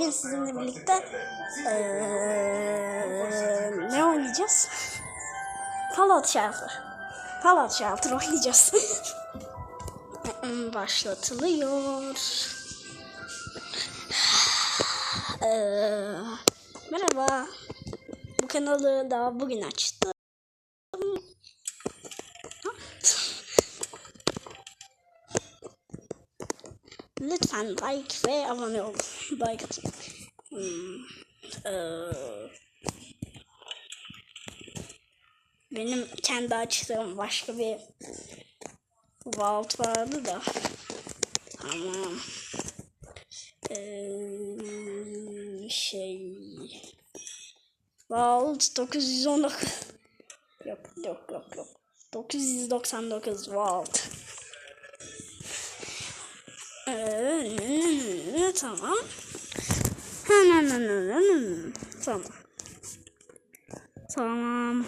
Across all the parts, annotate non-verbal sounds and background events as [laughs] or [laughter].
Bugün sizinle birlikte eee, ne oynayacağız? Fallout Shelter. Fallout Shelter oynayacağız. [laughs] Başlatılıyor. Eee, merhaba. Bu kanalı daha bugün açtım. Lütfen like ve abone olun. [laughs] Like atın. Hmm, eee, benim kendi açtığım başka bir vault vardı da. Tamam. Eee, şey Vault 919 Yok yok yok yok 999 Vault ee, tamam. Tamam. Tamam.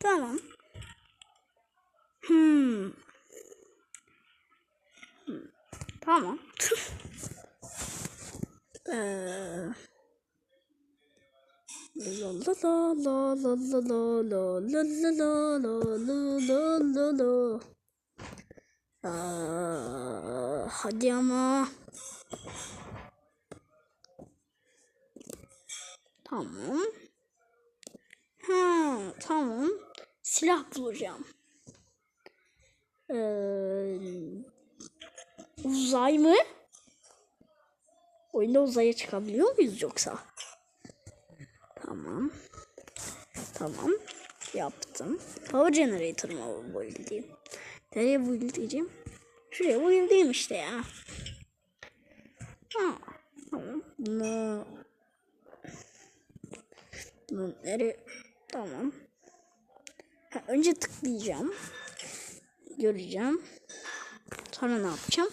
Tamam. Hmm. Hmm. Tamam. La la la la la la la la la la la la la la la Aa, hadi ama. Tamam. Ha, tamam. Silah bulacağım. Ee, uzay mı? Oyunda uzaya çıkabiliyor muyuz yoksa? Tamam. Tamam. Yaptım. Power generator mı bu bildiğim? Nereye build diyeceğim? Şuraya build diyeyim işte ya. Ha, tamam. Bunu... Nereye... Tamam. Ha, önce tıklayacağım. Göreceğim. Sonra ne yapacağım?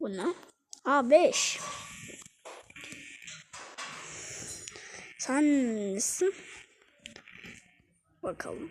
Bu ne? A5. Sen nesin? Bakalım.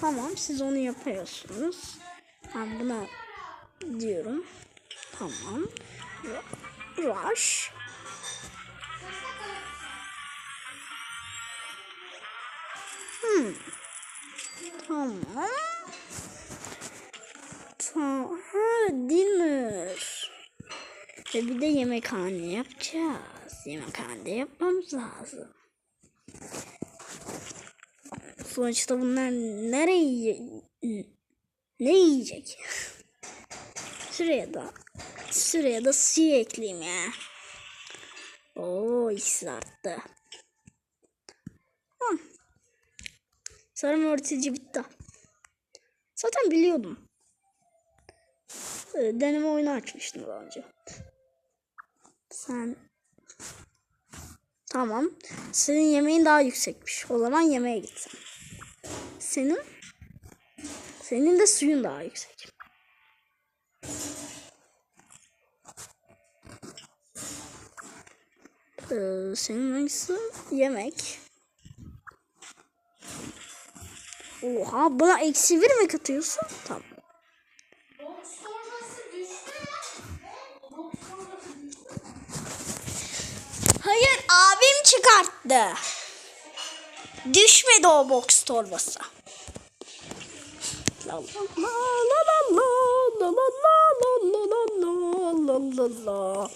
Tamam siz onu yapıyorsunuz. Ben buna diyorum. Tamam. Rush. Hmm. Tamam. Tamam. Ha, dinner. Ve bir de yemekhane yapacağız. Yemekhanede yapmamız lazım. Sonuçta bunlar nereye ne yiyecek? Şuraya da şuraya da suyu ekleyeyim ya. Oo ikisi arttı. Tamam. Sarım öğretici bitti. Zaten biliyordum. Ee, Deneme oyunu açmıştım daha önce. Sen Tamam. Senin yemeğin daha yüksekmiş. O zaman yemeğe gitsin. Senin senin de suyun daha yüksek. Ee, senin hangisi? Yemek. Oha buna eksi bir mi katıyorsun? Tamam. Hayır abim çıkarttı. Düşmedi o box torbası. La la la la la la la la la la la la la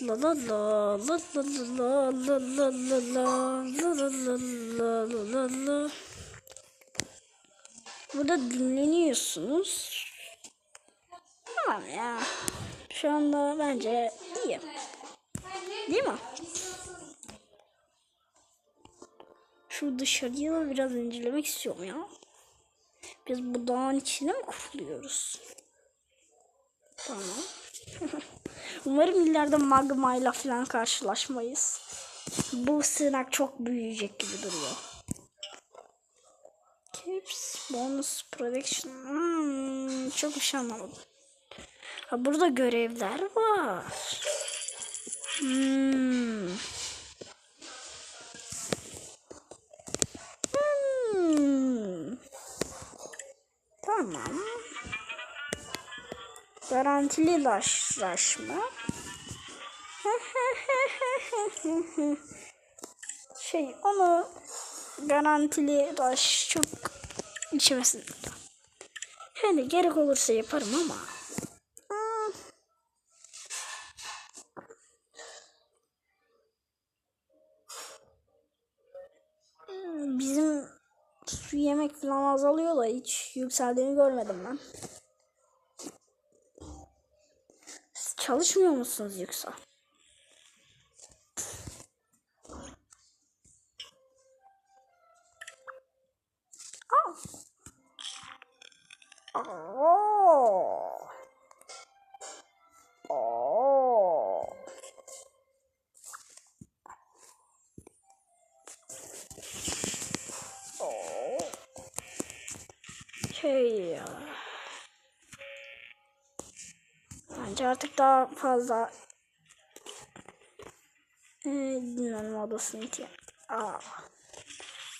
La la la la la la la la la la la la la la la la Burada dinleniyorsunuz. Tamam ya. Şu anda bence iyi. Değil mi? Şu dışarıyı biraz incelemek istiyorum ya. Biz bu dağın içine mi kuruluyoruz? Tamam. [laughs] Umarım ileride magmayla falan karşılaşmayız. Bu sığınak çok büyüyecek gibi duruyor. Caps, bonus, production. Hmm, çok bir şey anlamadım. Ha, burada görevler var. Hmm. Tamam. Garantili laşlaşma. [laughs] şey onu garantili raş çok içmesin. Hani gerek olursa yaparım ama. Hmm. Hmm, Bizim su yemek falan azalıyor da hiç yükseldiğini görmedim ben. Siz çalışmıyor musunuz yoksa? Daha fazla e, dinlenme odasına ihtiyaç. Aa.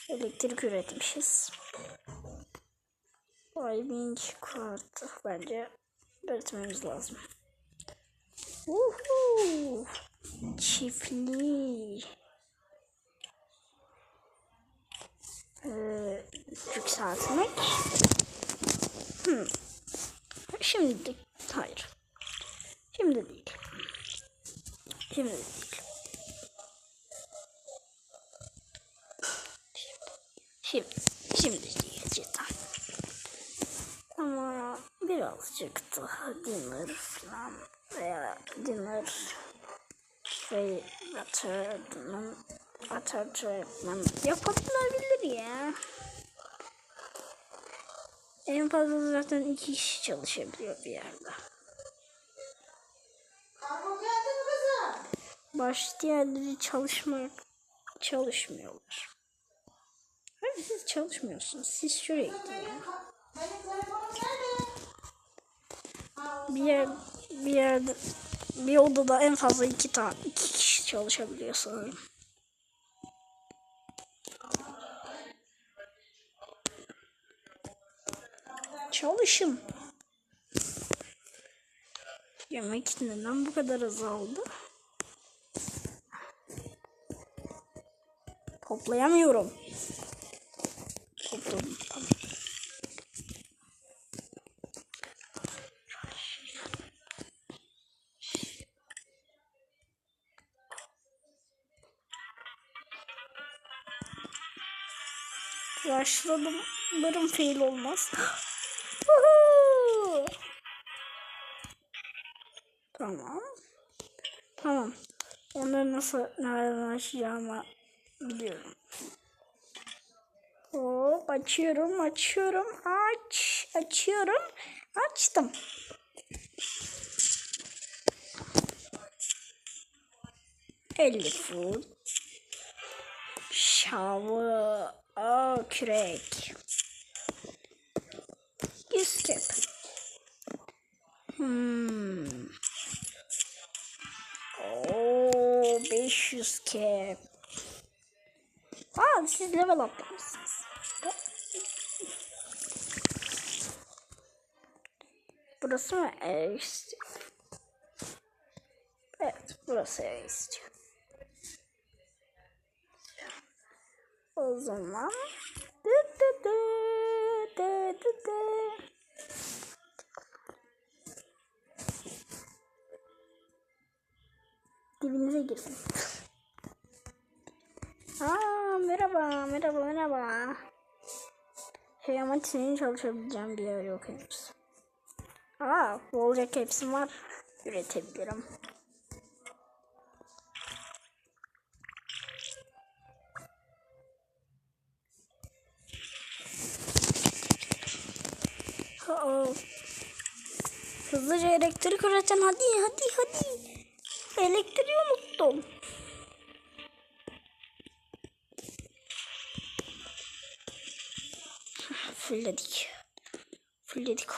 Elektrik üretmişiz. Diving kartı bence üretmemiz lazım. Uhu. Çiftliği. Ee, yükseltmek. Hmm. Şimdi hayır. Şimdi değil. Şimdi değil. Şimdi, şimdi değil cidden. Ama birazcık daha dinler falan veya dinler şey Waterman Waterman yapabilir ya. En fazla zaten iki kişi çalışabiliyor bir yerde. Kargo geldi mi kızım? Baş diğerleri çalışmak çalışmıyorlar. Hayır siz çalışmıyorsunuz. Siz şuraya gidin ya. Bir yer bir yerde bir odada en fazla iki tane iki kişi çalışabiliyor sanırım. Çalışın. Yemek neden bu kadar azaldı? Toplayamıyorum. Topladım. Başladım. Umarım fail olmaz. Tamam. Tamam. Onları nasıl nereden açacağımı biliyorum. Hop açıyorum açıyorum aç açıyorum açtım. Elli foot. Shower. Aa kürek. Yüz. Hmm. Oo 500 kep. Aa siz level atlamışsınız. Burası mı ev istiyor? Evet burası ev istiyor. O zaman dı dı dı dı dı dı. Dibinize girdim. Aa merhaba merhaba merhaba. Şey ama senin çalışabileceğim bir yer yok henüz. Aa olacak hepsi var. Üretebilirim. Aa. Hızlıca elektrik üreten hadi hadi hadi. Elektriği unuttum. Fulledik. Fulledik.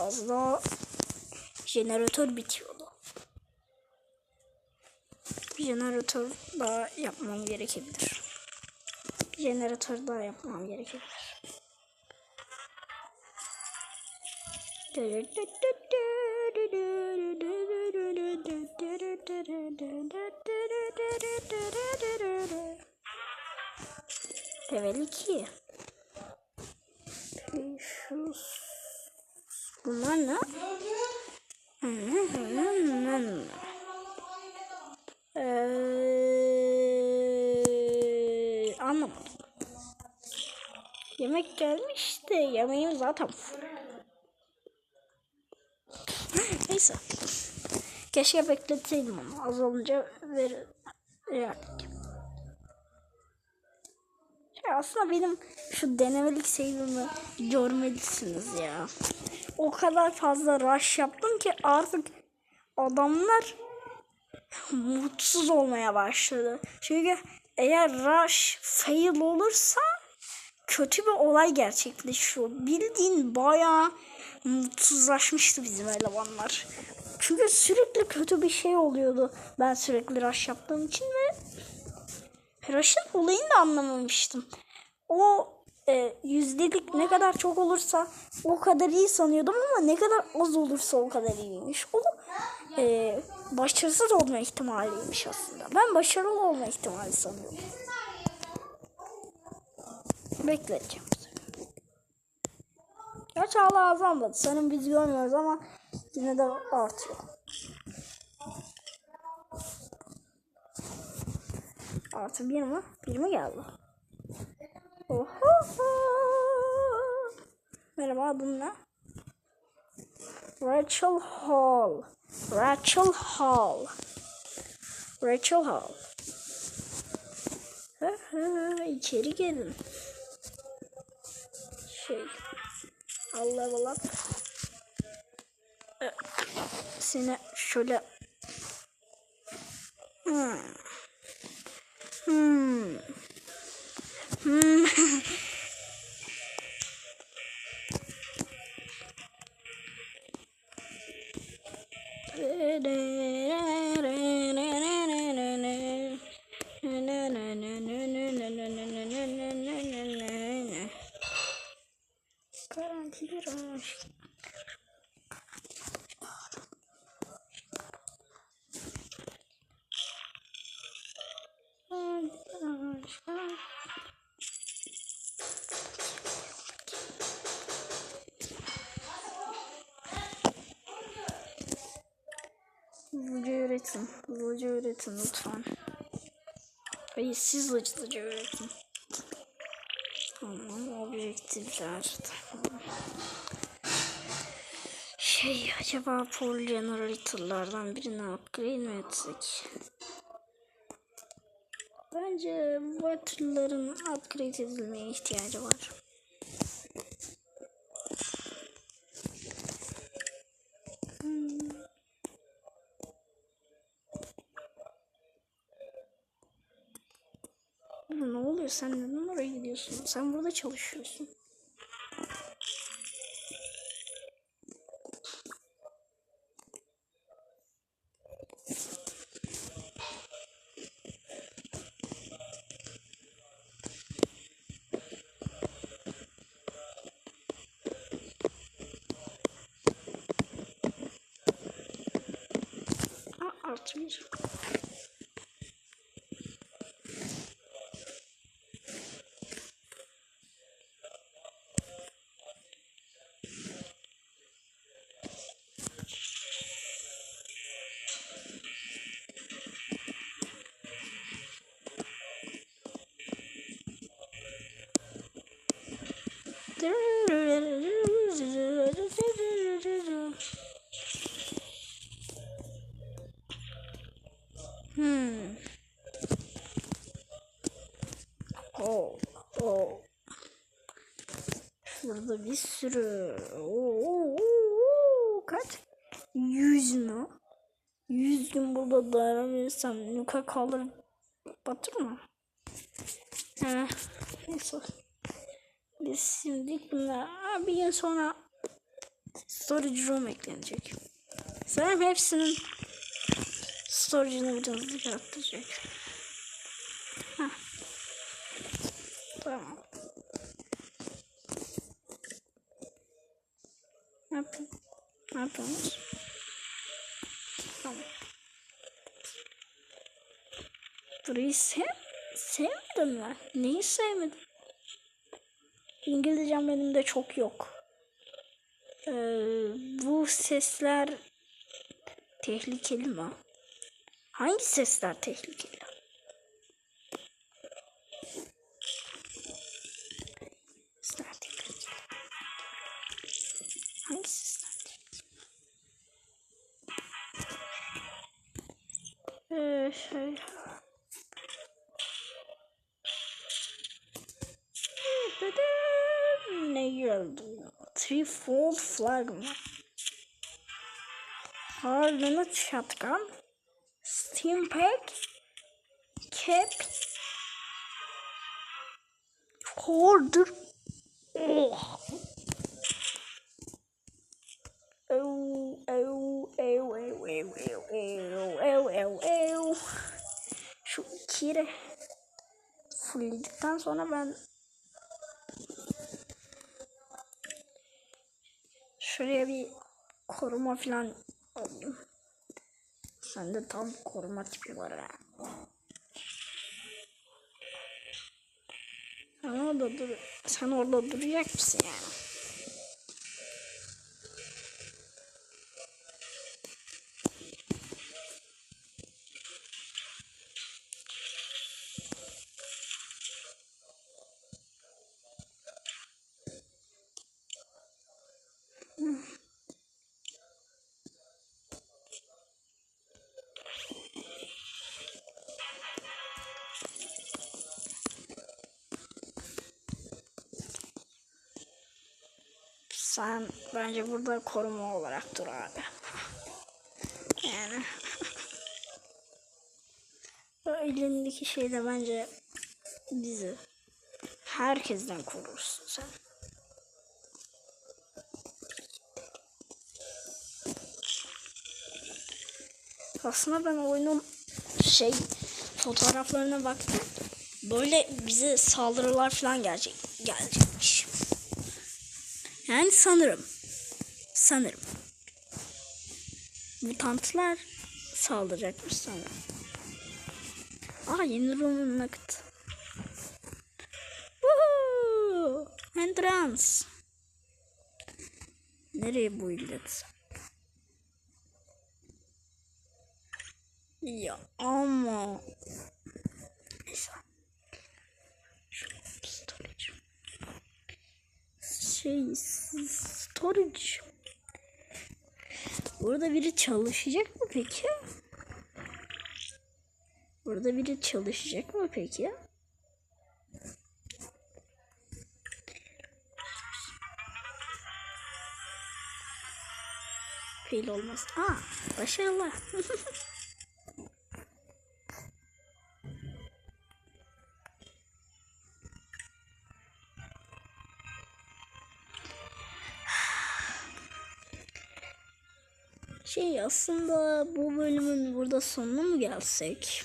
Az daha jeneratör bitiyordu. Jeneratör daha yapmam gerekebilir. Jeneratör daha yapmam gerekebilir. Level 2. Şu Bunlar ne? Ee, anlamadım. Yemek gelmiş de yemeğim zaten. Neyse. Keşke bekletseydim ama az olunca ver verirdik. Aslında benim şu denemelik save'ımı görmelisiniz ya. O kadar fazla rush yaptım ki artık adamlar mutsuz olmaya başladı. Çünkü eğer rush fail olursa kötü bir olay gerçekleşiyor. Bildiğin bayağı mutsuzlaşmıştı bizim elemanlar. Çünkü sürekli kötü bir şey oluyordu. Ben sürekli rush yaptığım için ve rush'ın olayını da anlamamıştım. O e, yüzdelik ne kadar çok olursa o kadar iyi sanıyordum ama ne kadar az olursa o kadar iyiymiş. O e, başarısız olma ihtimaliymiş aslında. Ben başarılı olma ihtimali sanıyordum. Bekleyeceğim. Gerçi hala azalmadı. Senin biz görmüyoruz ama yine de artıyor. Artı bir mi? Bir mi geldi? Oho. Merhaba adın ne? Rachel Hall. Rachel Hall. Rachel Hall. İçeri gelin. Şey. Allah Allah. Seni şöyle Hmm. Hmm. Hmm. Üretin. Hızlıca üretin lütfen. Hayır siz hızlıca üretin. Tamam objektifler. Tamam. Şey acaba Paul Generator'lardan birini upgrade mi etsek? Bence Water'ların upgrade edilmeye ihtiyacı var. Hmm. Ne oluyor? Sen neden oraya gidiyorsun? Sen burada çalışıyorsun. Şurada bir sürü. Oo. Kaç? Yüz mü? Yüz gün burada dayanabilirsem Nuka kalır batır mı? He. Neyse. Biz şimdi bunlar bir gün sonra storage room eklenecek. Sanırım hepsinin storage'ını biraz arttıracak. Heh. Tamam. Ne yapayım? Ne yapıyorsunuz? Tamam. Burayı sev sevmedin mi? Neyi sevmedin? İngilizcem benim de çok yok. Ee, bu sesler tehlikeli mi? Hangi sesler tehlikeli? Flag mı? Hardened shotgun. Steam pack. Cap. Hoarder. Oh. Ew, ew, ew, ew, ew, ew, ew, ew, ew, ew. Şu ikiyi fullledikten sonra ben şuraya bir koruma falan alayım. Sende tam koruma tipi var ha. Sen orada dur. Sen orada duracak mısın yani? Sen bence burada koruma olarak dur abi. Yani. o elindeki şey de bence bizi herkesten korursun sen. Aslında ben oyunun şey fotoğraflarına baktım. Böyle bize saldırılar falan gelecek gelecekmiş. Yani sanırım. Sanırım. Mutantlar saldıracakmış sanırım. Aa yeni Roman nakit. Woohoo! Entrance. Nereye bu illet? Ya ama. Neyse. Şu storage. Şey storage. Burada biri çalışacak mı peki? Burada biri çalışacak mı peki? Fail olmaz. Aa, başarılı. [laughs] Şey aslında bu bölümün burada sonuna mı gelsek?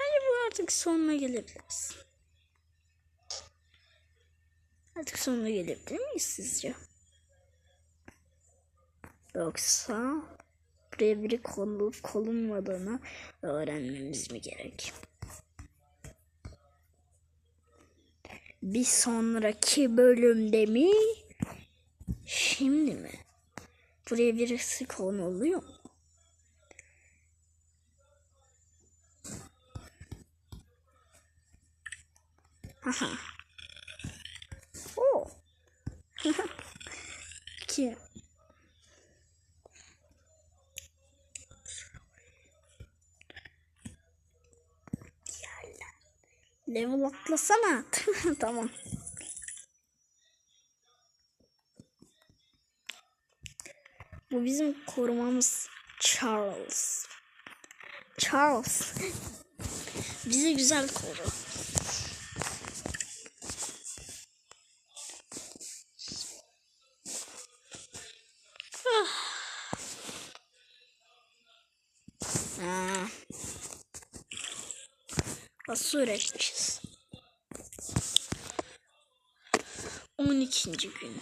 Bence bu artık sonuna gelebiliriz. Artık sonuna gelebilir miyiz sizce? Yoksa buraya biri konulup konulmadığını öğrenmemiz mi gerek? Bir sonraki bölümde mi? Şimdi mi? Buraya birisi konuluyor mu? Haha. Oo. Ki. Level atlasana. [laughs] tamam. Bu bizim korumamız Charles. Charles. [laughs] Bizi güzel koru. Nasıl üretmişiz? 12. gün.